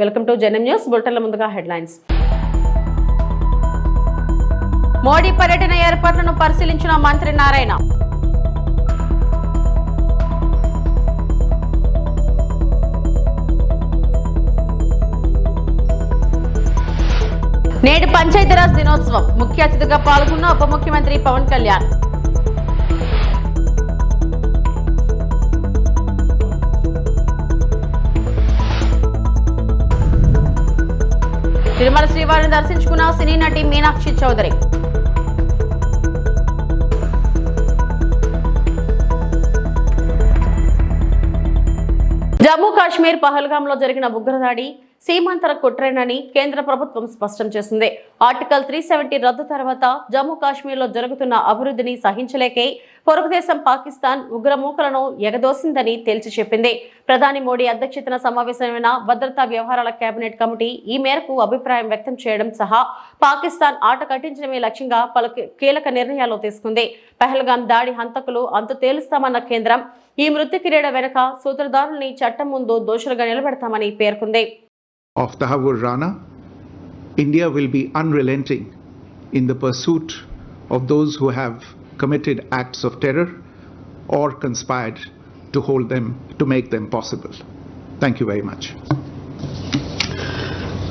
Welcome to Janam news బులెటిన్ల ముందుగా headlines. Modi పర్యటన ఏర్పాట్లను పరిశీలించిన మంత్రి నారాయణ. నేడు పంచాయతీరాజ్ దినోత్సవం. ముఖ్య అతిథిగా పాల్గొన్న ఉప ముఖ్యమంత్రి పవన్ కళ్యాణ్. తిరుమల శ్రీవారిని దర్శించుకున్న సినీ నటి మీనాక్షి చౌదరి. జమ్మూ కాశ్మీర్ పహల్గామ్లో జరిగిన ఉగ్రదాడి సీమాంతర కుట్రేనని కేంద్ర ప్రభుత్వం స్పష్టం చేసింది. ఆర్టికల్ త్రీ సెవెంటీ రద్దు తర్వాత జమ్మూ కాశ్మీర్లో జరుగుతున్న అభివృద్ధిని సహించలేకే పొరుగుదేశం పాకిస్తాన్ ఉగ్రమూకలను ఎగదోసిందని తేల్చి చెప్పింది. ప్రధాని మోడీ అధ్యక్షతన సమావేశమైన భద్రతా వ్యవహారాల కేబినెట్ కమిటీ ఈ మేరకు అభిప్రాయం వ్యక్తం చేయడం సహా పాకిస్తాన్ ఆట కట్టించడమే లక్ష్యంగా పలు కీలక నిర్ణయాలు తీసుకుంది. పెహల్గాం దాడి హంతకులు అంతు తేలుస్తామన్న కేంద్రం ఈ మృత్యు కిరీడ వెనుక సూత్రధారుల్ని చట్టం ముందు దోషులుగా నిలబెడతామని పేర్కొంది. Of Tahawur Rana, India will be unrelenting in the pursuit of those who have committed acts of terror or conspired to hold them, to make them possible. Thank you very much.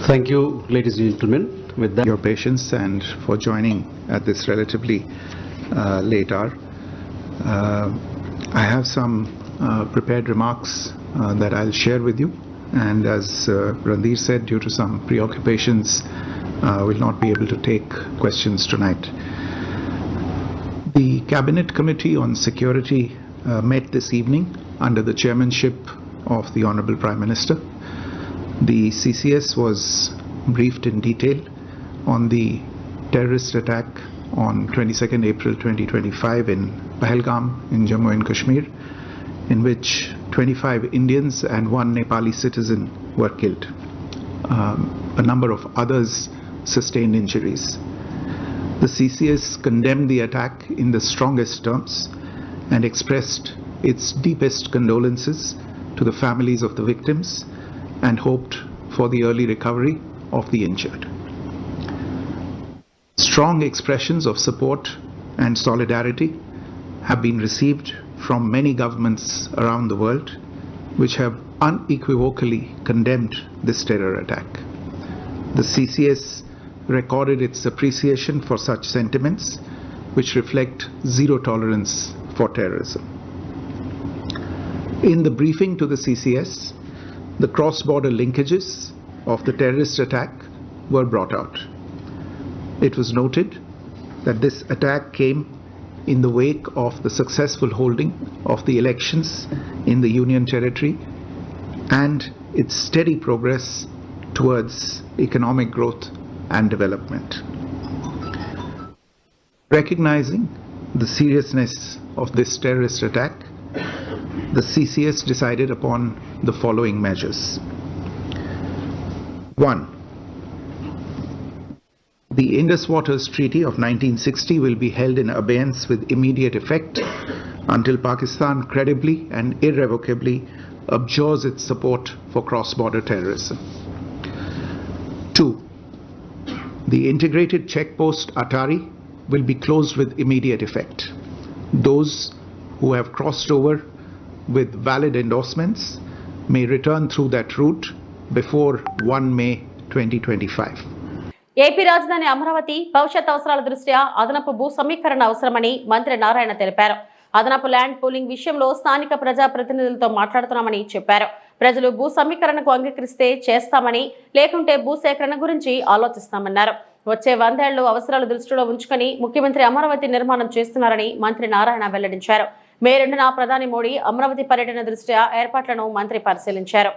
Thank you, ladies and gentlemen. With that, Your patience and for joining at this relatively uh, late hour. Uh, I have some uh, prepared remarks uh, that I'll share with you. And as uh, said, due to some preoccupations, uh, will not be able to take questions tonight. The Cabinet Committee on Security uh, met this evening under the chairmanship of the Honorable Prime Minister. The CCS was briefed in detail on the terrorist attack on 22nd April 2025 in Pahalgam in Jammu and Kashmir, in which 25 Indians and one Nepali citizen were killed. Um, a number of others sustained injuries. The CCS condemned the attack in the strongest terms and expressed its deepest condolences to the families of the victims and hoped for the early recovery of the injured. Strong expressions of support and solidarity have been received from many governments around the world which have unequivocally condemned this terror attack. The CCS recorded its appreciation for such sentiments which reflect zero tolerance for terrorism. In the briefing to the CCS, the cross border linkages of the terrorist attack were brought out. It was noted that this attack came in the wake of the successful holding of the elections in the Union Territory and its steady progress towards economic growth and development. Recognizing the seriousness of this terrorist attack, the CCS decided upon the following measures. One, the Indus Waters Treaty of 1960 will be held in abeyance with immediate effect until Pakistan credibly and irrevocably abjures its support for cross border terrorism. Two, the integrated checkpost Atari will be closed with immediate effect. Those who have crossed over with valid endorsements may return through that route before 1 May 2025. AP రాజధాని అమరావతి భవిష్యత్ అవసరాల దృష్ట్యా అదనపు భూ సమీకరణ అవసరమని మంత్రి నారాయణ తెలిపారు. అదనపు ల్యాండ్ పూలింగ్ విషయంలో స్థానిక ప్రజా ప్రతినిధులతో మాట్లాడుతున్నామని చెప్పారు. ప్రజలు భూ సమీకరణకు అంగీకరిస్తే చేస్తామని లేకుంటే భూ సేకరణ గురించి ఆలోచిస్తామన్నారు. వచ్చే వందేళ్ళు అవసరాలు దృష్టిలో ఉంచుకొని ముఖ్యమంత్రి అమరావతి నిర్మాణం చేస్తున్నారని మంత్రి నారాయణ వెల్లడించారు. మే రెండున ప్రధాని మోడీ అమరావతి పర్యటన దృష్ట్యా ఏర్పాట్లను మంత్రి పరిశీలించారు.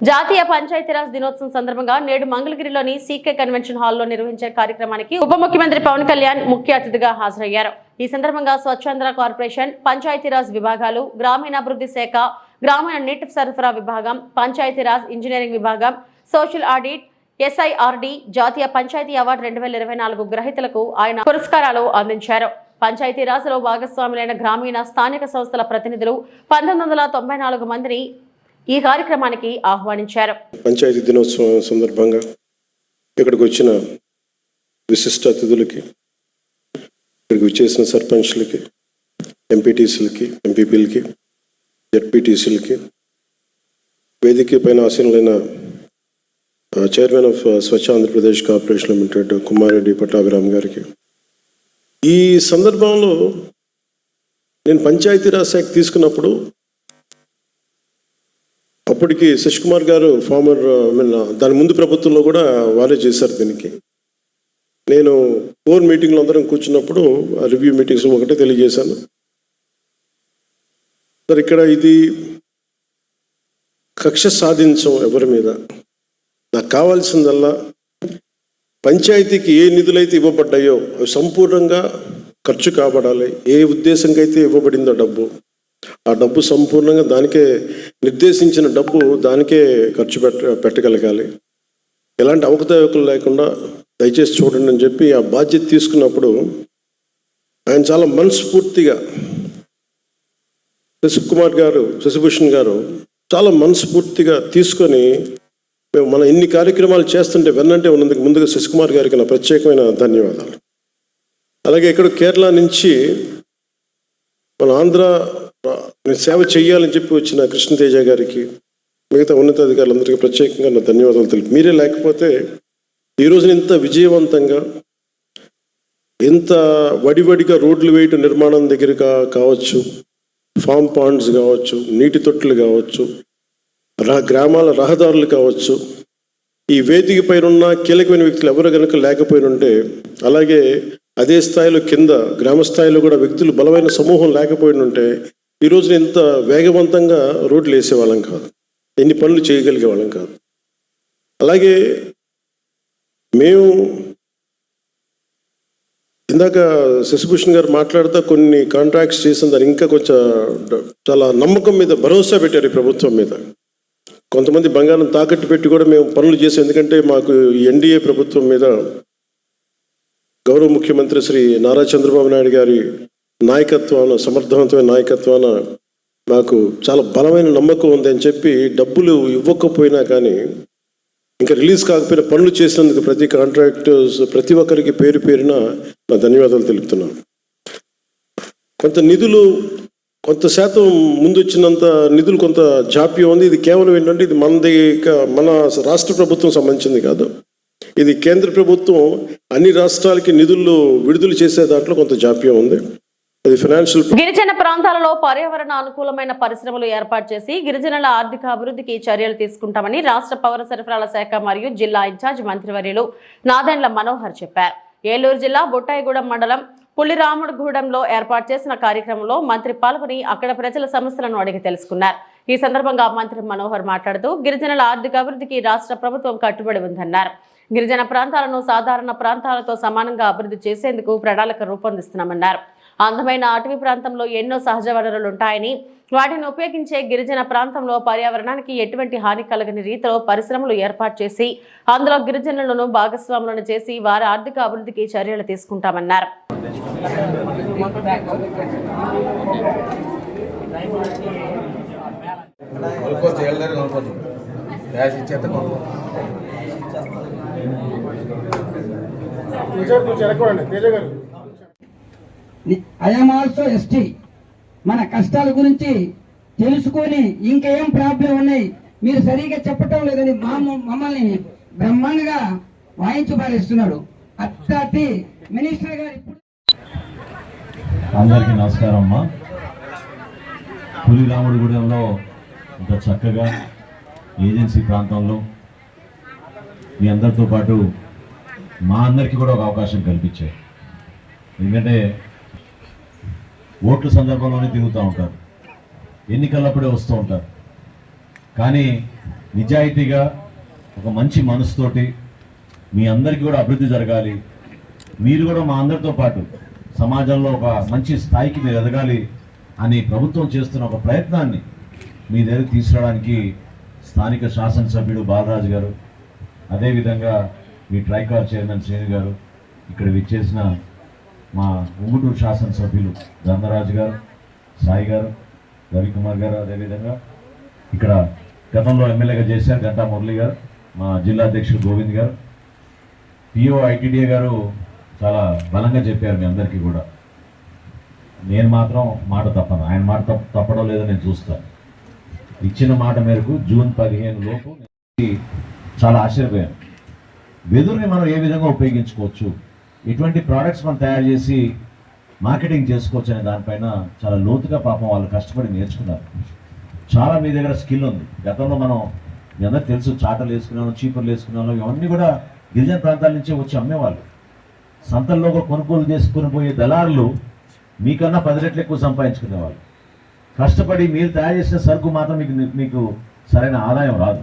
జాతీయ పంచాయతీరాజ్ దినోత్సవం సందర్భంగా నేడు మంగళగిరిలోని సీకే కన్వెన్షన్ హాల్లో నిర్వహించే కార్యక్రమానికి ఉప ముఖ్యమంత్రి పవన్ కళ్యాణ్ ముఖ్య అతిథిగా హాజరయ్యారు. ఈ సందర్భంగా స్వచ్ఛంద్ర కార్పొరేషన్ పంచాయతీరాజ్ విభాగాలు గ్రామీణాభివృద్ధి శాఖ గ్రామీణ నీటి సరఫరా విభాగం పంచాయతీరాజ్ ఇంజనీరింగ్ విభాగం సోషల్ ఆడిట్ ఎస్ఐఆర్డి జాతీయ పంచాయతీ అవార్డు రెండు వేల ఇరవై నాలుగు గ్రహీతలకు ఆయన పురస్కారాలు అందించారు. పంచాయతీరాజ్లో భాగస్వాములైన గ్రామీణ స్థానిక సంస్థల ప్రతినిధులు పంతొమ్మిది వందల తొంభై నాలుగు మందిని ఈ కార్యక్రమానికి ఆహ్వానించారు. పంచాయతీ దినోత్సవం సందర్భంగా ఇక్కడికి వచ్చిన విశిష్ట అతిథులకి ఇక్కడికి వచ్చేసిన సర్పంచ్లకి ఎంపీటీసీలకి ఎంపీపీలకి జడ్పీటీసీలకి వేదిక పైన ఆసీనులైన chairman of Swachh Andhra Pradesh corporation limited Kumareddy Pattabhiram గారికి. ఈ సందర్భంలో నేను పంచాయతీరాజ్ శాఖ తీసుకున్నప్పుడు అప్పటికి శశి కుమార్ గారు ఫార్మర్ ఐ మీన్ దాని ముందు ప్రభుత్వంలో కూడా వారే చేశారు దీనికి. నేను ఫోర్ మీటింగ్లు అందరం కూర్చున్నప్పుడు రివ్యూ మీటింగ్స్ ఒకటే తెలియజేశాను. సార్ ఇక్కడ ఇది కక్ష సాధించం ఎవరి మీద? నాకు కావాల్సిందల్లా పంచాయతీకి ఏ నిధులైతే ఇవ్వబడ్డాయో అవి సంపూర్ణంగా ఖర్చు కాబడాలి. ఏ ఉద్దేశంకైతే అయితే ఇవ్వబడిందో డబ్బు. ఆ డబ్బు సంపూర్ణంగా దానికే నిర్దేశించిన డబ్బు దానికే ఖర్చు పెట్ట పెట్టగలగాలి. ఎలాంటి అవకతవకలు లేకుండా దయచేసి చూడండి అని చెప్పి ఆ బాధ్యత తీసుకున్నప్పుడు ఆయన చాలా మనస్ఫూర్తిగా శశికుమార్ గారు శశిభూషణ్ గారు చాలా మనస్ఫూర్తిగా తీసుకొని మేము మన ఇన్ని కార్యక్రమాలు చేస్తుంటే వెన్నంటే ఉన్నందుకు ముందుగా శశికుమార్ గారికి నా ప్రత్యేకమైన ధన్యవాదాలు. అలాగే ఇక్కడ కేరళ నుంచి మన ఆంధ్ర నేను సేవ చేయాలని చెప్పి వచ్చిన కృష్ణతేజ గారికి మిగతా ఉన్నతాధికారులందరికీ ప్రత్యేకంగా నా ధన్యవాదాలు తెలుపు మీరే లేకపోతే ఈ రోజున ఇంత విజయవంతంగా ఇంత వడివడిగా రోడ్లు వేయటం నిర్మాణం దగ్గర కావచ్చు ఫామ్ పాండ్స్ కావచ్చు నీటి తొట్టులు కావచ్చు రా గ్రామాల రహదారులు కావచ్చు ఈ వేదిక పైన ఉన్న కీలకమైన వ్యక్తులు ఎవరు కనుక లేకపోయిన ఉంటే అలాగే అదే స్థాయిలో కింద గ్రామ స్థాయిలో కూడా వ్యక్తులు బలమైన సమూహం లేకపోయినుంటే ఈరోజు ఈ రోజున ఇంత వేగవంతంగా రోడ్లు వేసేవాళ్ళం కాదు. ఎన్ని పనులు చేయగలిగే వాళ్ళం కాదు. అలాగే మేము ఇందాక శశిభూషణ్ గారు మాట్లాడుతూ కొన్ని కాంట్రాక్ట్స్ చేసిన దాన్ని ఇంకా కొంచెం చాలా నమ్మకం మీద భరోసా పెట్టారు ఈ ప్రభుత్వం మీద. కొంతమంది బంగారం తాకట్టు పెట్టి కూడా మేము పనులు చేసాం. ఎందుకంటే మాకు ఎన్డీఏ ప్రభుత్వం మీద గౌరవ ముఖ్యమంత్రి శ్రీ నారా చంద్రబాబు నాయుడు గారి నాయకత్వాన సమర్థవంతమైన నాయకత్వాన నాకు చాలా బలమైన నమ్మకం ఉంది అని చెప్పి డబ్బులు ఇవ్వకపోయినా కానీ ఇంకా రిలీజ్ కాకపోయినా పనులు చేసినందుకు ప్రతి కాంట్రాక్టర్స్ ప్రతి ఒక్కరికి పేరు పేరున నా ధన్యవాదాలు తెలుపుతున్నాను. కొంత నిధులు కొంత శాతం ముందు వచ్చినంత నిధులు కొంత జాప్యం ఉంది. ఇది కేవలం ఏంటంటే ఇది మనది మన రాష్ట్ర ప్రభుత్వం సంబంధించింది కాదు. ఇది కేంద్ర ప్రభుత్వం అన్ని రాష్ట్రాలకి నిధులు విడుదల చేసే దాంట్లో కొంత జాప్యం ఉంది. గిరిజన ప్రాంతాలలో పర్యావరణ అనుకూలమైన పరిశ్రమలు ఏర్పాటు చేసి గిరిజనుల ఆర్థిక అభివృద్ధికి చర్యలు తీసుకుంటామని రాష్ట్ర పౌర సరఫరాల శాఖ మరియు జిల్లా ఇన్ఛార్జ్ మంత్రివర్యులు నాదెండ్ల మనోహర్ చెప్పారు. ఏలూరు జిల్లా బొట్టాయిగూడెం మండలం పుల్లిరాముడుగూడెంలో ఏర్పాటు చేసిన కార్యక్రమంలో మంత్రి పాల్గొని అక్కడ ప్రజల సమస్యలను అడిగి తెలుసుకున్నారు. ఈ సందర్భంగా మంత్రి మనోహర్ మాట్లాడుతూ గిరిజనుల ఆర్థిక అభివృద్ధికి రాష్ట్ర ప్రభుత్వం కట్టుబడి ఉందన్నారు. గిరిజన ప్రాంతాలను సాధారణ ప్రాంతాలతో సమానంగా అభివృద్ధి చేసేందుకు ప్రణాళిక రూపొందిస్తున్నామన్నారు. అందమైన అటవీ ప్రాంతంలో ఎన్నో సహజ వనరులు ఉంటాయని వాటిని ఉపయోగించే గిరిజన ప్రాంతంలో పర్యావరణానికి ఎటువంటి హాని కలగని రీతిలో పరిశ్రమలు ఏర్పాటు చేసి అందులో గిరిజనులను భాగస్వాములను చేసి వారి ఆర్థిక అభివృద్ధికి చర్యలు తీసుకుంటామన్నారు. తేజ గారు. ఐఎమ్ ఆల్సో ఎస్టీ మన కష్టాల గురించి తెలుసుకొని ఇంకేం ప్రాబ్లం ఉన్నాయి? మీరు సరిగా చెప్పటం లేదని మా మమ్మల్ని బ్రహ్మాండంగా వాయించి పారేస్తున్నాడు అట్లాంటి మినిస్టర్ గారు ఇప్పుడు అందరికీ నమస్కారం అమ్మా. పులిరాముడిగూడెంలో ఇంత చక్కగా ఏజెన్సీ ప్రాంతంలో మీ అందరితో పాటు మా అందరికీ కూడా ఒక అవకాశం కల్పించారు. ఎందుకంటే ఓట్ల సందర్భంలోనే తిరుగుతూ ఉంటారు. ఎన్నికలప్పుడే వస్తూ ఉంటారు. కానీ నిజాయితీగా ఒక మంచి మనసుతోటి మీ అందరికీ కూడా అభివృద్ధి జరగాలి. మీరు కూడా మా అందరితో పాటు సమాజంలో ఒక మంచి స్థాయికి మీరు ఎదగాలి అని ప్రభుత్వం చేస్తున్న ఒక ప్రయత్నాన్ని మీ దగ్గర తీసుకురావడానికి స్థానిక శాసనసభ్యుడు బాలరాజు గారు అదేవిధంగా మీ ట్రైకార్ చైర్మన్ శ్రేణి గారు ఇక్కడ విచ్చేసిన మా ఉంగుటూరు శాసనసభ్యులు గంధరాజు గారు సాయి గారు రవికుమార్ గారు అదేవిధంగా ఇక్కడ గతంలో ఎమ్మెల్యేగా చేశారు గంటా మురళి గారు మా జిల్లా అధ్యక్షుడు గోవింద్ గారు. పిఓ ఐటీడీఏ గారు చాలా బలంగా చెప్పారు మీ అందరికీ కూడా. నేను మాత్రం మాట తప్పను. ఆయన మాట తప్పడం లేదో నేను చూస్తాను ఇచ్చిన మాట మేరకు జూన్ పదిహేను లోపు చాలా ఆశ్చర్యపోయాను. వెదురుని మనం ఏ విధంగా ఉపయోగించుకోవచ్చు? ఇటువంటి ప్రోడక్ట్స్ మనం తయారు చేసి మార్కెటింగ్ చేసుకోవచ్చు అనే దానిపైన చాలా లోతుగా పాపం వాళ్ళు కష్టపడి నేర్చుకున్నారు. చాలా మీ దగ్గర స్కిల్ ఉంది. గతంలో మనం మీ అందరికీ తెలుసు చాటలు వేసుకున్నాను చీపుర్లు వేసుకున్నాను ఇవన్నీ కూడా గిరిజన ప్రాంతాల నుంచే వచ్చి అమ్మేవాళ్ళు. సంతల్లో కూడా కొనుగోలు చేసుకుని పోయే దళారులు మీకన్నా పది రెట్లు ఎక్కువ సంపాదించుకునేవాళ్ళు. కష్టపడి మీరు తయారు చేసిన సరుకు మాత్రం మీకు మీకు సరైన ఆదాయం రాదు.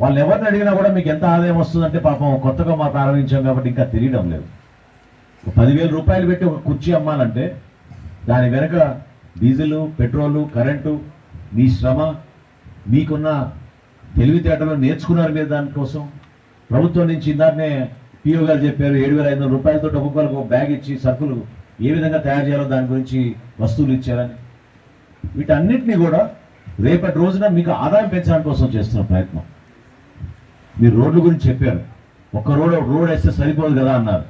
వాళ్ళు ఎవరిని అడిగినా కూడా మీకు ఎంత ఆదాయం వస్తుందంటే పాపం కొత్తగా మా ప్రారంభించాం కాబట్టి ఇంకా తెలియడం లేదు. పదివేల రూపాయలు పెట్టి ఒక కుర్చీ అమ్మాలంటే దాని వెనక డీజిల్ పెట్రోలు కరెంటు మీ శ్రమ మీకున్న తెలివితేటలు నేర్చుకున్నారు మీరు దానికోసం? ప్రభుత్వం నుంచి ఇందాకనే పిఓ గారు చెప్పారు ఏడు వేల ఐదు వందల రూపాయలతో ఒక్కొక్కరికి ఒక బ్యాగ్ ఇచ్చి సరుకులు ఏ విధంగా తయారు చేయాలో దాని గురించి వస్తువులు ఇచ్చారని. వీటన్నిటిని కూడా రేపటి రోజున మీకు ఆదాయం పెంచడానికి కోసం చేస్తున్న ప్రయత్నం. మీరు రోడ్ల గురించి చెప్పారు. ఒక రోడ్ రోడ్ వేస్తే సరిపోదు కదా అన్నారు.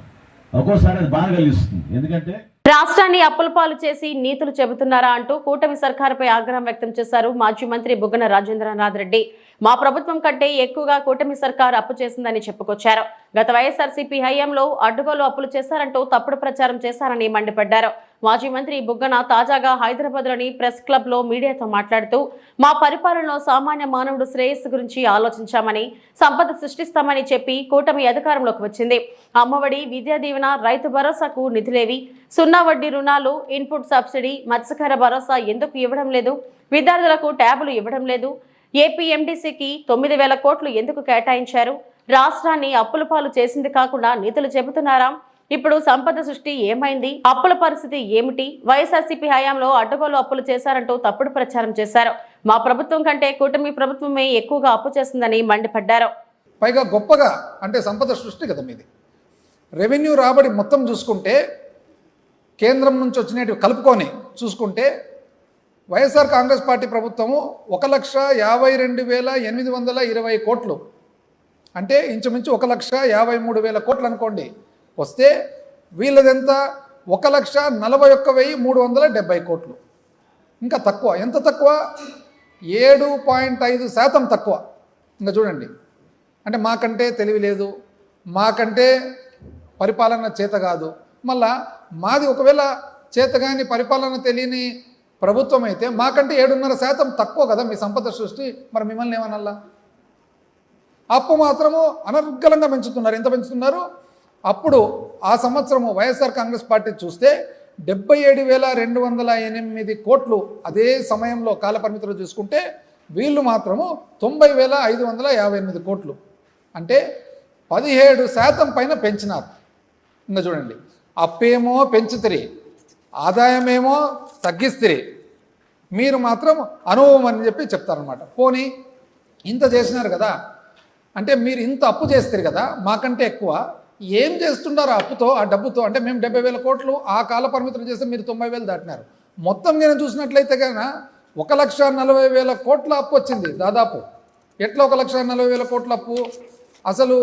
ఒక్కోసారి అది బాగా కలిగిస్తుంది. ఎందుకంటే రాష్ట్రాన్ని అప్పుల పాలు చేసి నీతులు చెబుతున్నారా అంటూ కూటమి సర్కారుపై ఆగ్రహం వ్యక్తం చేశారు మాజీ మంత్రి బుగ్గన రాజేంద్రనాథ్ రెడ్డి. మా ప్రభుత్వం కంటే ఎక్కువగా కూటమి సర్కారు అప్పు చేసిందని చెప్పుకొచ్చారు. గత వైఎస్ఆర్సీపీ హయాంలో అడ్డుగోలు అప్పులు చేశారంటూ తప్పుడు ప్రచారం చేశారని మండిపడ్డారు. మాజీ మంత్రి బుగ్గన తాజాగా హైదరాబాద్లోని ప్రెస్ క్లబ్లో మీడియాతో మాట్లాడుతూ మా పరిపాలనలో సామాన్య మానవుడు శ్రేయస్సు గురించి ఆలోచించామని సంపద సృష్టిస్తామని చెప్పి కూటమి అధికారంలోకి వచ్చింది. అమ్మఒడి విద్యా దీవెన రైతు భరోసాకు నిధులేవి. సున్నా వడ్డీ రుణాలు ఇన్పుట్ సబ్సిడీ మత్స్యకార భరోసా ఎందుకు ఇవ్వడం లేదు? విద్యార్థులకు ట్యాబులు ఇవ్వడం లేదు. ఏపీఎండీసీకి తొమ్మిది వేల కోట్లు ఎందుకు కేటాయించారు? రాష్ట్రాన్ని అప్పుల పాలు చేసింది కాకుండా నిధులు చెబుతున్నారా? ఇప్పుడు సంపద సృష్టి ఏమైంది? అప్పుల పరిస్థితి ఏమిటి? వైఎస్ఆర్సీపీ హయాంలో అడ్డగోలు అప్పులు చేశారంటూ తప్పుడు ప్రచారం చేశారు. మా ప్రభుత్వం కంటే కూటమి ప్రభుత్వమే ఎక్కువగా అప్పు చేసిందని మండిపడ్డారు. పైగా గొప్పగా అంటే సంపద సృష్టి కదా మీది. రెవెన్యూ రాబడి మొత్తం చూసుకుంటే కేంద్రం నుంచి వచ్చినవి కలుపుకొని చూసుకుంటే వైఎస్ఆర్ కాంగ్రెస్ పార్టీ ప్రభుత్వము ఒక లక్ష యాభై రెండు వేల ఎనిమిది వందల ఇరవై కోట్లు. అంటే ఇంచుమించు ఒక లక్ష యాభై మూడు వేల కోట్లు అనుకోండి. వస్తే వీళ్ళదెంత? ఒక లక్ష నలభై ఒక్క వెయ్యి మూడు వందల డెబ్బై కోట్లు. ఇంకా తక్కువ. ఎంత తక్కువ? ఏడు పాయింట్ ఐదు శాతం తక్కువ. ఇంకా చూడండి. అంటే మాకంటే తెలివి లేదు. మాకంటే పరిపాలన చేత కాదు. మళ్ళా మాది ఒకవేళ చేతగాని పరిపాలన తెలియని ప్రభుత్వం అయితే మాకంటే ఏడున్నర శాతం తక్కువ కదా మీ సంపద సృష్టి. మరి మిమ్మల్ని ఏమనల్లా అప్పు మాత్రము అనర్గలంగా పెంచుతున్నారు. ఎంత పెంచుతున్నారు? అప్పుడు ఆ సంవత్సరము వైఎస్ఆర్ కాంగ్రెస్ పార్టీ చూస్తే డెబ్బై ఏడు వేల రెండు వందల ఎనిమిది కోట్లు అదే సమయంలో కాలపరిమితిలో చూసుకుంటే వీళ్ళు మాత్రము తొంభై వేల ఐదు వందల యాభై ఎనిమిది కోట్లు. అంటే పదిహేడు శాతం పైన పెంచినారు. ఇంకా చూడండి. అప్పేమో పెంచుతిరి ఆదాయమేమో తగ్గిస్తిరి. మీరు మాత్రం అనుభవం అని చెప్పి చెప్తారనమాట పోనీ ఇంత చేసినారు కదా. అంటే మీరు ఇంత అప్పు చేస్తారు కదా మాకంటే ఎక్కువ. ఏం చేస్తున్నారు అప్పుతో ఆ డబ్బుతో? అంటే మేము డెబ్బై వేల కోట్లు ఆ కాల పరిమితులు చేస్తే మీరు తొంభై వేలు దాటినారు. మొత్తం నేను చూసినట్లయితే కనుక ఒక లక్ష నలభై వేల కోట్ల అప్పు వచ్చింది దాదాపు. ఎట్లా ఒక లక్ష నలభై వేల కోట్ల అప్పు? అసలు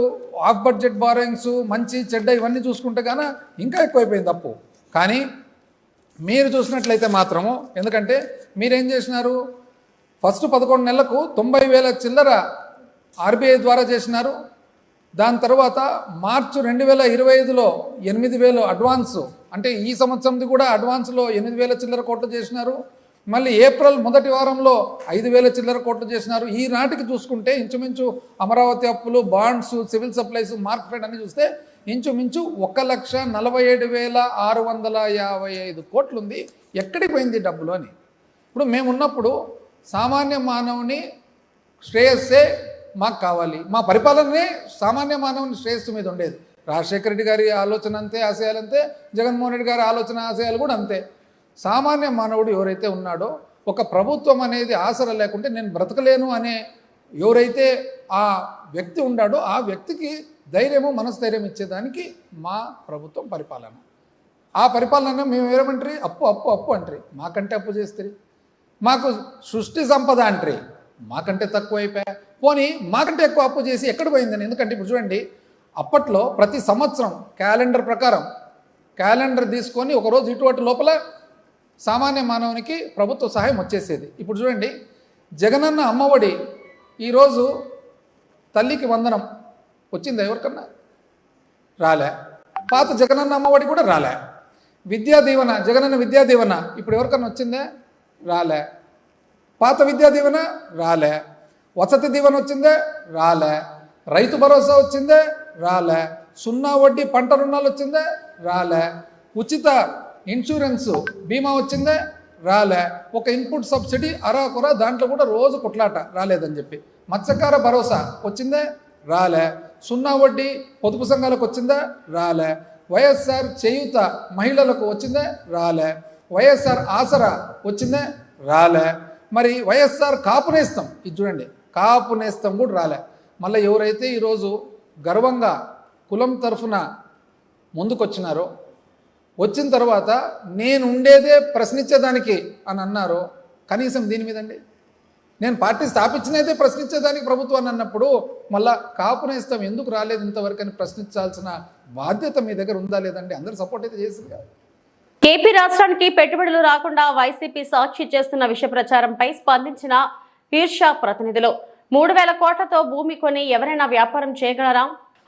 ఆఫ్ బడ్జెట్ బారోయింగ్స్ మంచి చెడ్డ ఇవన్నీ చూసుకుంటే కానీ ఇంకా ఎక్కువైపోయింది అప్పు. కానీ మీరు చూసినట్లయితే మాత్రము ఎందుకంటే మీరేం చేసినారు? ఫస్ట్ పదకొండు నెలలకు తొంభై వేల చిల్లర ఆర్బీఐ ద్వారా చేసినారు. దాని తర్వాత మార్చి రెండు వేల ఇరవై ఐదులో ఎనిమిది వేలు అడ్వాన్స్. అంటే ఈ సంవత్సరంది కూడా అడ్వాన్స్లో ఎనిమిది వేల చిల్లర కోట్లు చేసినారు. మళ్ళీ ఏప్రిల్ మొదటి వారంలో ఐదు వేల చిల్లర కోట్లు చేసినారు. ఈ నాటికి చూసుకుంటే ఇంచుమించు అమరావతి అప్పులు బాండ్స్ సివిల్ సప్లైస్ మార్కెట్ అన్ని చూస్తే ఇంచుమించు ఒక లక్ష నలభై ఏడు వేల ఆరు వందల యాభై ఐదు కోట్లు ఉంది ఎక్కడికి పోయింది డబ్బులు అని? ఇప్పుడు మేమున్నప్పుడు సామాన్య మానవుని శ్రేయస్సే మాకు కావాలి. మా పరిపాలననే సామాన్య మానవుని శ్రేయస్సు మీద ఉండేది. రాజశేఖర రెడ్డి గారి ఆలోచన అంతే ఆశయాలు అంతే జగన్మోహన్ రెడ్డి గారి ఆలోచన ఆశయాలు కూడా అంతే. సామాన్య మానవుడు ఎవరైతే ఉన్నాడో ఒక ప్రభుత్వం అనేది ఆసరా లేకుంటే నేను బ్రతకలేను అనే ఎవరైతే ఆ వ్యక్తి ఉన్నాడో ఆ వ్యక్తికి ధైర్యము మనస్థైర్యం ఇచ్చేదానికి మా ప్రభుత్వం పరిపాలన. ఆ పరిపాలన మేము ఏమంటారు అప్పు అప్పు అప్పు అంటారు. మాకంటే అప్పు చేస్తారు. మాకు సృష్టి సంపద అంటారు. మాకంటే తక్కువ అయిపోయా పోనీ మాకంటే ఎక్కువ అప్పు చేసి ఎక్కడ పోయిందని? ఎందుకంటే ఇప్పుడు చూడండి అప్పట్లో ప్రతి సంవత్సరం క్యాలెండర్ ప్రకారం క్యాలెండర్ తీసుకొని ఒకరోజు ఇటువంటి లోపల సామాన్య మానవునికి ప్రభుత్వ సహాయం వచ్చేసేది. ఇప్పుడు చూడండి జగనన్న అమ్మఒడి ఈరోజు తల్లికి వందనం. వచ్చిందా ఎవరికన్నా? రాలే. పాత జగనన్న అమ్మఒడి కూడా రాలే. విద్యా దీవెన జగనన్న విద్యా దీవెన ఇప్పుడు ఎవరికన్నా వచ్చిందే? రాలే. పాత విద్యా దీవెన రాలే. వసతి దీవెన వచ్చిందే? రాలే. రైతు భరోసా వచ్చిందే? రాలే. సున్నా వడ్డీ పంట రుణాలు వచ్చిందే? రాలే. ఉచిత ఇన్సూరెన్సు బీమా వచ్చిందే? రాలే. ఒక ఇన్పుట్ సబ్సిడీ అరాకురా దాంట్లో కూడా రోజు కొట్లాట రాలేదని చెప్పి. మత్స్యకార భరోసా వచ్చిందే? రాలే. సున్నా వడ్డీ పొదుపు సంఘాలకు వచ్చిందా? రాలే. వైఎస్ఆర్ చేయూత మహిళలకు వచ్చిందే? రాలే. వైఎస్ఆర్ ఆసరా వచ్చిందే? రాలే. మరి వైఎస్ఆర్ కాపునేస్తాం. ఇది చూడండి. కాపు నేస్తం కూడా రాలే. మళ్ళీ ఎవరైతే ఈరోజు గర్వంగా కులం తరఫున ముందుకొచ్చినారో వచ్చిన తర్వాత నేను ఉండేదే ప్రశ్నించేదానికి అని అన్నారు కనీసం దీని మీదండి. నేను పార్టీ స్థాపించినదే ప్రశ్నించేదానికి ప్రభుత్వాన్ని అన్నప్పుడు మళ్ళా కాపునేస్తాం ఎందుకు రాలేదు ఇంతవరకు అని ప్రశ్నించాల్సిన బాధ్యత మీ దగ్గర ఉందా లేదండి? అందరు సపోర్ట్ అయితే చేసింది కదా. కేపీ రాష్ట్రానికి పెట్టుబడులు రాకుండా వైసీపీ సాక్షి చేస్తున్న విష ప్రచారంపై స్పందించిన ఈర్షా ప్రతినిధులు. మూడు వేల కోట్లతో భూమి కొని ఎవరైనా వ్యాపారం చేయగలరా?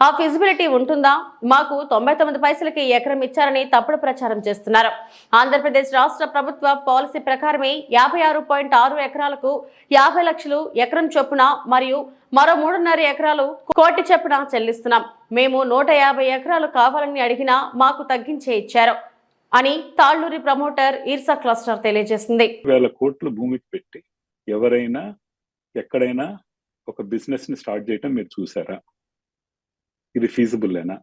ఆ ఫిజిబిలిటీ ఉంటుందా? మాకు తొంభై తొమ్మిది పైసలకి ఎకరం ఇచ్చారని తప్పుడు ప్రచారం చేస్తున్నారు. ఆంధ్రప్రదేశ్ రాష్ట్ర ప్రభుత్వ పాలసీ ప్రకారమే యాభై ఆరు పాయింట్ ఆరు ఎకరాలకు యాభై లక్షలు ఎకరం చొప్పున మరియు మరో మూడున్నర ఎకరాలు కోటి చొప్పున చెల్లిస్తున్నాం. మేము నూట యాభై ఎకరాలు కావాలని అడిగినా మాకు తగ్గించే ఇచ్చారు అని తాళ్ళూరి ప్రమోటర్ ఈర్సా క్లస్టర్ తెలియజేసింది. వేల కోట్లు భూమికి పెట్టి ఎవరైనా ఎక్కడైనా ఒక బిజినెస్ని స్టార్ట్ చేయటం మీరు చూసారా? ఇది ఫీజిబుల్లేనా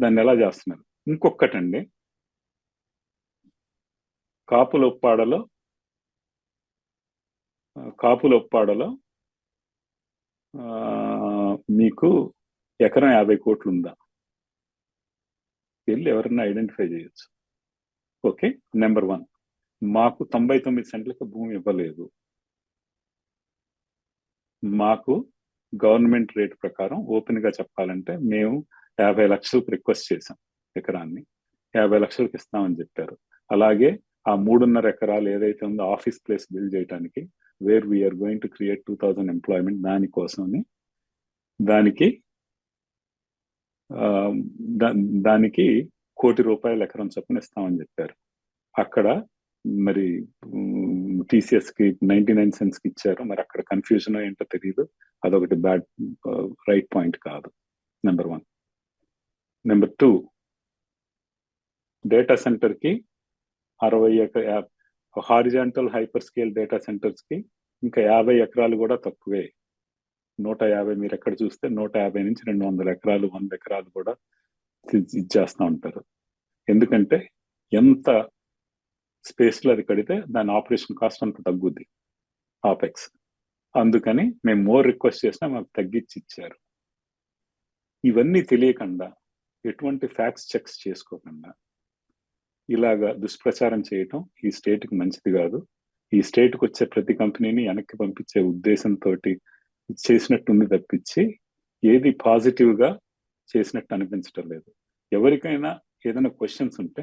దాన్ని ఎలా చేస్తున్నారు? ఇంకొకటండి కాపుల ఉప్పాడలో కాపుల ఉప్పాడలో మీకు ఎకరం యాభై కోట్లు ఉందా వెళ్ళి ఎవరైనా ఐడెంటిఫై చేయొచ్చు. ఓకే నెంబర్ వన్ మాకు తొంభై తొమ్మిది సెంట్లకు భూమి ఇవ్వలేదు. మాకు గవర్నమెంట్ రేట్ ప్రకారం ఓపెన్గా చెప్పాలంటే మేము యాభై లక్షలకు రిక్వెస్ట్ చేసాం ఎకరాన్ని. యాభై లక్షలకు ఇస్తామని చెప్పారు. అలాగే ఆ మూడున్నర ఎకరాలు ఏదైతే ఉందో ఆఫీస్ ప్లేస్ బిల్డ్ చేయడానికి where we're going to create two thousand employment దానికోసమని దానికి దానికి కోటి రూపాయల ఎకరం చొప్పున ఇస్తామని చెప్పారు. అక్కడ మరి టీసీఎస్కి నైన్టీ నైన్ సెన్స్కి ఇచ్చారు మరి అక్కడ కన్ఫ్యూజన్ ఏంటో తెలియదు అదొకటి బ్యాడ్ రైట్ పాయింట్ కాదు. Number one number two data సెంటర్కి అరవై హారిజాంటల్ హైపర్ స్కేల్ డేటా సెంటర్స్కి ఇంకా యాభై ఎకరాలు కూడా తక్కువే. నూట యాభై మీరు ఎక్కడ చూస్తే నూట యాభై నుంచి రెండు వందల ఎకరాలు వంద ఎకరాలు కూడా ఇది ఇచ్చేస్తూ ఉంటారు. ఎందుకంటే ఎంత స్పేస్లో అది కడితే దాని ఆపరేషన్ కాస్ట్ అంత తగ్గుద్ది ఆపెక్స్ అందుకని మేము మోర్ రిక్వెస్ట్ చేసినా మాకు తగ్గించి ఇచ్చారు. ఇవన్నీ తెలియకుండా ఎటువంటి ఫ్యాక్ట్స్ చెక్స్ చేసుకోకుండా ఇలాగా దుష్ప్రచారం చేయటం ఈ స్టేట్కి మంచిది కాదు. ఈ స్టేట్కి వచ్చే ప్రతి కంపెనీని వెనక్కి పంపించే ఉద్దేశంతో చేసినట్టుంది తప్పించి ఏది పాజిటివ్గా చేసినట్టు అనిపించటం లేదు. ఎవరికైనా ఏదైనా క్వశ్చన్స్ ఉంటే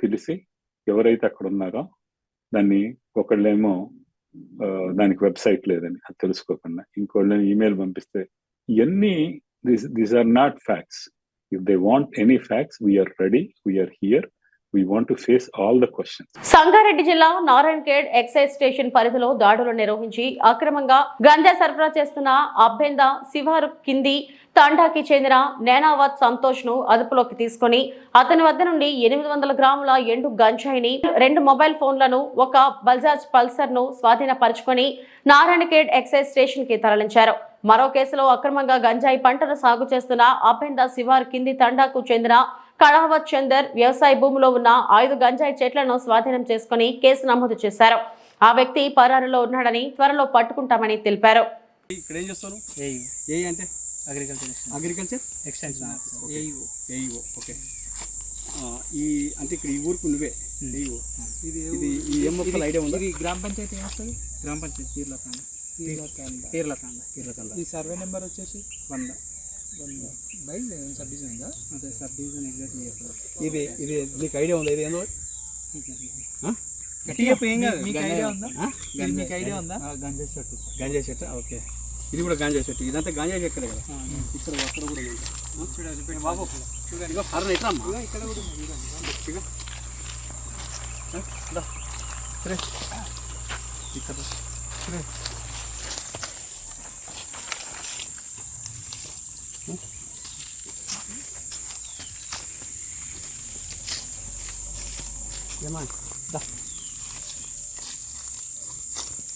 తెలిసి ఎవరైతే అక్కడ ఉన్నారో దాన్ని ఒకళ్ళేమో దానికి వెబ్సైట్ లేదని అది తెలుసుకోకుండా ఇంకోళ్ళని ఈమెయిల్ పంపిస్తే ఇవన్నీ this these are not facts. If they want any facts we're ready we're here we want face all the Sangareddy జిల్లా నారాయణఖేడ్ ఎక్సైజ్ స్టేషన్ పరిధిలో దాడులు నిర్వహించి అక్రమంగా గంజా సరఫరా చేస్తున్న అభ్యంద శివారు కింది తండాకి చెందిన నేనావత్ సంతోష్ను అదుపులోకి తీసుకొని అతని వద్ద నుండి ఎనిమిది వందల గ్రాముల ఎండు గంజాయిని రెండు మొబైల్ ఫోన్లను ఒక బజాజ్ పల్సర్ను స్వాధీనపరుచుకొని నారాయణఖేడ్ ఎక్సైజ్ స్టేషన్కి తరలించారు. మరో కేసులో అక్రమంగా గంజాయి పంటను సాగు చేస్తున్న అభ్యంద శివారు కింది తండాకు చెందిన కళావత్ చందర్ వ్యవసాయ భూమిలో ఉన్న ఐదు గంజాయి చెట్లను స్వాధీనం చేసుకుని కేసు నమోదు చేశారు. ఆ వ్యక్తి పరారులో ఉన్నాడని త్వరలో పట్టుకుంటామని తెలిపారు. ఇక్కడ ఏం చేస్తాను ఏయు ఏ అంటే? Agriculture agriculture? Extension AU AU okay. ఈ అంటే ఇక్కడ ఈ ఊరికి నువ్వే? ఏయు ఇది ఇది ఈ ఏం మొక్కల ఐడియా ఉందా? ఇది గ్రామ పంచాయతీ ఏమొస్తుంది గ్రామ పంచాయతీ. పీర్లకాండ పీర్లకాండ పీర్లకాండ పీర్లకాండ ఈ సర్వే నెంబర్ వచ్చేసి? వంద. సబ్ డివిజన్ ఉందా? అదే సబ్ డివిజన్ ఎగ్జాక్ట్లీ ఇది ఇది నీకు ఐడియా ఉందా? ఇది ఏందో? గట్టిగా ఏం కాదు. మీకు ఐడియా ఉందా? మీకు ఐడియా ఉందా? గంజా చెట్టు. గంజా చెట్టు ఓకే. ఇది కూడా గాంజా చెట్టు. ఇదంతా గాంజా చెట్టు కదా. ఇక్కడ అక్కడ కూడా చూడండి. బాబు అమ్మా. ఇక్కడ కూడా. ఇక్కడ. దా.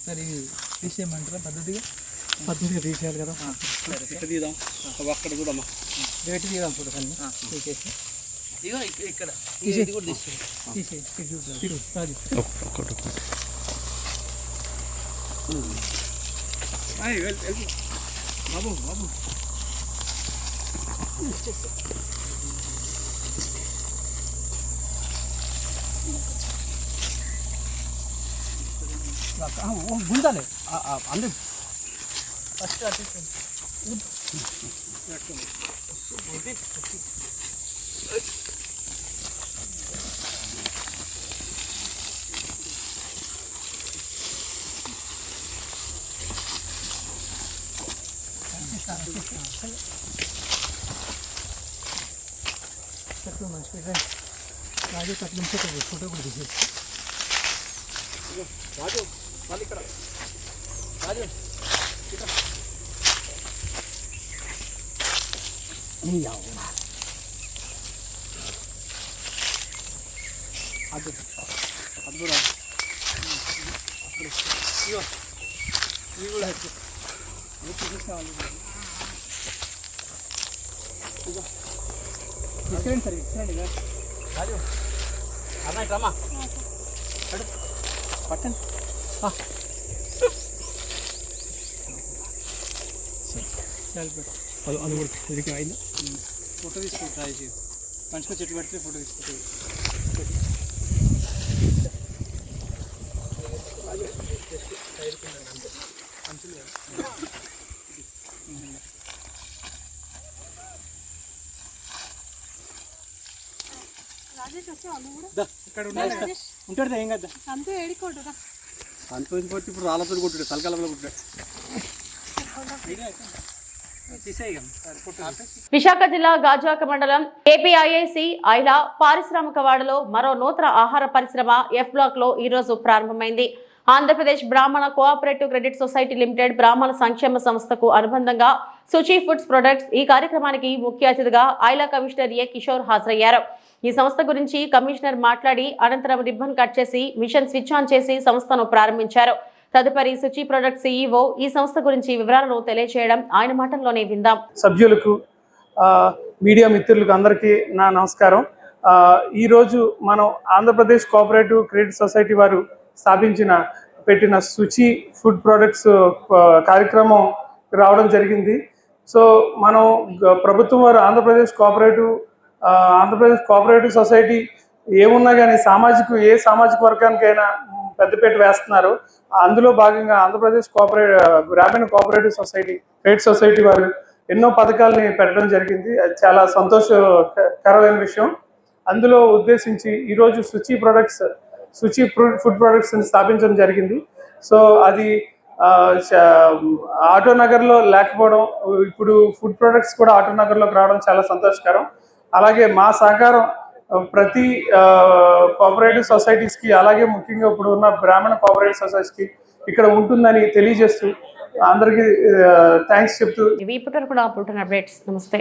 సరే ఇది తీసేయమంటారా పద్ధతిగా? పద్ధతిగా తీసేయాలి కదా. ఇక్కడ తీద్దాం. అక్కడ చూడమ్మా. రేటు తీద్దాం చూడండి తీసేసి. ఇగో ఇక్కడ. ఇది కూడా అది బాబు బాబు. 아, 어, 문 닫네. 아, 아, 안 돼. 아, 진짜, 진짜. 약간, 뭐지? 잠깐만, 그래. 나중에 딱 넘쳐서 초대고 드세요. 맞아. రాజు ఇక్కడ. నీ అవ్వ. అది అది కూడా అక్కడ ఇగో. ఇవి కూడా చూపించాలి ఇగో తీసుకురండి సార్ తీసుకురండి ఇక రాజు. పట్టండి. అది అది కూడా తిరిగి అయింది? ఫోటో తీసుకో ట్రై చేసి మంచిగా చెట్టు పెడితే ఫోటో తీసుకో దా, ఇక్కడ ఉంటాడు ఏం కదా అంతే ఏడికోడురా అంత కొట్టి ఇప్పుడు రాళ్ళతో కొట్టుడు తలకాలంలో కొట్టుడు. విశాఖ జిల్లా గాజువాక మండలం ఏపీఐఐసి ఐలా పారిశ్రామిక వాడలో మరో నూతన ఆహార పరిశ్రమ ఎఫ్ బ్లాక్లో ఈ రోజు ప్రారంభమైంది. ఆంధ్రప్రదేశ్ బ్రాహ్మణ కోఆపరేటివ్ క్రెడిట్ సొసైటీ లిమిటెడ్ బ్రాహ్మణ సంక్షేమ సంస్థకు అనుబంధంగా సుచి ఫుడ్స్ ప్రొడక్ట్స్ ఈ కార్యక్రమానికి ముఖ్య అతిథిగా ఐలా కమిషనర్ ఏ కిషోర్ హాజరయ్యారు. ఈ సంస్థ గురించి కమిషనర్ మాట్లాడి అనంతరం రిబ్బన్ కట్ చేసి మిషన్ స్విచ్ ఆన్ చేసి సంస్థను ప్రారంభించారు. తదుపరి సుచి ప్రొడక్ట్ సీఈఓ ఈ సంస్థ గురించి వివరాలను తెలియజేయడం ఆయన మాటల్లోనే విందాం. సభ్యులకు మీడియా మిత్రులకు అందరికీ నా నమస్కారం. ఈరోజు మనం ఆంధ్రప్రదేశ్ కోఆపరేటివ్ క్రెడిట్ సొసైటీ వారు స్థాపించిన పెట్టిన శుచి ఫుడ్ ప్రొడక్ట్స్ కార్యక్రమం రావడం జరిగింది. సో మనం ప్రభుత్వం వారు Andhra Pradesh cooperative Andhra Pradesh cooperative society ఏమున్నా కానీ సామాజిక ఏ సామాజిక వర్గానికైనా పెద్దపేట వేస్తున్నారు. అందులో భాగంగా ఆంధ్రప్రదేశ్ కోఆపరేట్ గ్రామీణ కోఆపరేటివ్ సొసైటీ ట్రేడ్ సొసైటీ వారు ఎన్నో పథకాలని పెట్టడం జరిగింది. అది చాలా సంతోషకరమైన విషయం. అందులో ఉద్దేశించి ఈరోజు శుచి ప్రొడక్ట్స్ శుచి ఫుడ్ ప్రొడక్ట్స్ని స్థాపించడం జరిగింది. సో అది ఆటోనగర్లో చ- ఆటో నగర్లో లేకపోవడం ఇప్పుడు ఫుడ్ ప్రొడక్ట్స్ కూడా ఆటోనగర్లోకి రావడం చాలా సంతోషకరం. అలాగే మా సహకారం ప్రతి కోఆపరేటివ్ సొసైటీస్కి అలాగే ముఖ్యంగా ఇప్పుడు ఉన్న బ్రాహ్మణ కోఆపరేటివ్ సొసైటీస్కి ఇక్కడ ఉంటుందని తెలియజేస్తూ అందరికీ థ్యాంక్స్ చెప్తూ పుట్టిన అప్డేట్స్ నమస్తే.